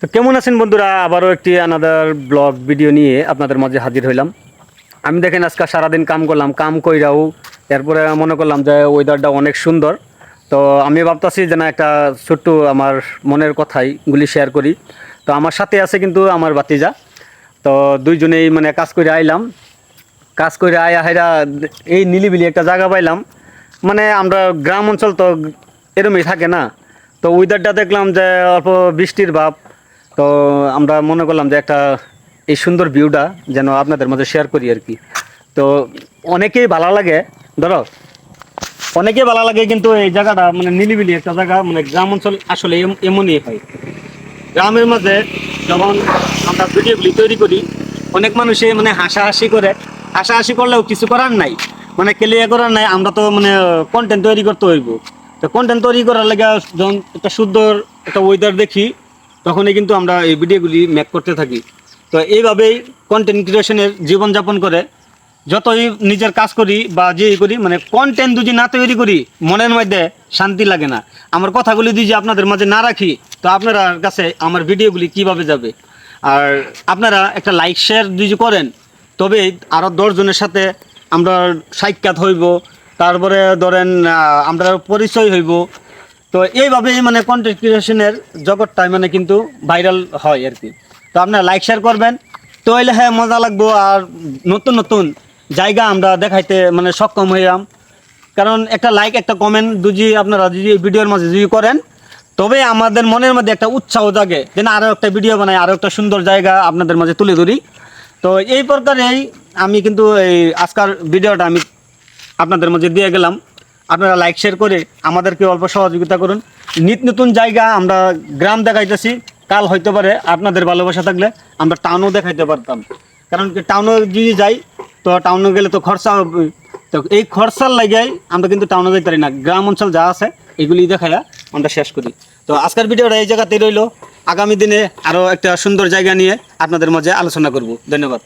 তো কেমন আছেন বন্ধুরা? আবারও একটি আনাদার ব্লগ ভিডিও নিয়ে আপনাদের মাঝে হাজির হইলাম। আমি দেখেন আজকে সারাদিন কাম করলাম, কাম কইরাও এরপরে মনে করলাম যে ওয়েদারটা অনেক সুন্দর। তো আমি ভাবতাছি যে না একটা ছোট্ট আমার মনের কথাই গুলি শেয়ার করি। তো আমার সাথে আছে কিন্তু আমার বাতিজা তো দুইজনেই মানে কাজ করে আইলাম। কাজ করে আয়া হাইরা এই নিলিবিলি একটা জায়গা পাইলাম। মানে আমরা গ্রাম অঞ্চল তো এরমই থাকে না। তো ওয়েদারটা দেখলাম যে অল্প বৃষ্টির ভাব। তো আমরা মনে করলাম যে একটা এই সুন্দর ভিউটা যেন আপনাদের মাঝে শেয়ার করি আর কি। তো অনেকেই ভালো লাগে, ধরো, অনেকেই ভালো লাগে কিন্তু এই জায়গাটা মানে নিলিবিলি একটা জায়গা মানে গ্রাম অঞ্চল আসলে এম- এমনই হয়। গ্রামের মাঝে যখন আমরা ভিডিওগুলি তৈরি করি, অনেক মানুষে মানে হাসাহাসি করে। হাসাহাসি করলেও কিছু করার নাই। মানে ক্লিয়ার করার নাই, আমরা তো মানে কন্টেন্ট তৈরি করতে হইব। তো কন্টেন্ট তৈরি করার লাগে যখন একটা সুন্দর একটা ওয়েদার দেখি তখনই কিন্তু আমরা এই ভিডিওগুলি মেক করতে থাকি। তো এইভাবেই কন্টেন্ট ক্রিয়েশনের জীবনযাপন করে, যতই নিজের কাজ করি বা যে করি মানে কন্টেন্ট যদি না তৈরি করি, মনের মধ্যে শান্তি লাগে না। আমার কথাগুলি যদি আপনাদের মাঝে না রাখি, তো আপনার কাছে আমার ভিডিওগুলি কীভাবে যাবে? আর আপনারা একটা লাইক শেয়ার যদি করেন, তবে আরও দশজনের সাথে আমরা সাক্ষাৎ হইব। তারপরে ধরেন আমরা পরিচয় হইব। তো এইভাবেই মানে কন্টেন্ট ক্রিয়েশনের জগৎটাই মানে কিন্তু ভাইরাল হয় আর কি। তো আপনারা লাইক শেয়ার করবেন। তো হইলে হ্যাঁ মজা লাগবো আর নতুন নতুন জায়গা আমরা দেখাইতে মানে সক্ষম হইলাম। কারণ একটা লাইক একটা কমেন্ট দুজি আপনারা যদি ভিডিওর মাঝে যদি করেন, তবে আমাদের মনের মধ্যে একটা উৎসাহ জাগে যেন আরও একটা ভিডিও বানাই আরও একটা সুন্দর জায়গা আপনাদের মাঝে তুলে ধরি। তো এই প্রকারেই আমি কিন্তু এই আজকাল ভিডিওটা আমি আপনাদের মধ্যে দিয়ে গেলাম। আপনারা লাইক শেয়ার করে আমাদেরকে অল্প সহযোগিতা করুন। নিত নতুন জায়গা আমরা গ্রাম দেখাইতেছি, কাল হইতে পারে আপনাদের ভালোবাসা থাকলে আমরা টাউনও দেখাইতে পারতাম। কারণ কি টাউনে যদি যাই, তো টাউনে গেলে তো খরচা হবে। তো এই খরচার লাগাই আমরা কিন্তু টাউনে যাইতে পারি না। গ্রাম অঞ্চল যা আছে, এগুলি দেখাইয়া আমরা শেষ করি। তো আজকের ভিডিওটা এই জায়গাতেই রইল। আগামী দিনে আরও একটা সুন্দর জায়গা নিয়ে আপনাদের মাঝে আলোচনা করব। ধন্যবাদ।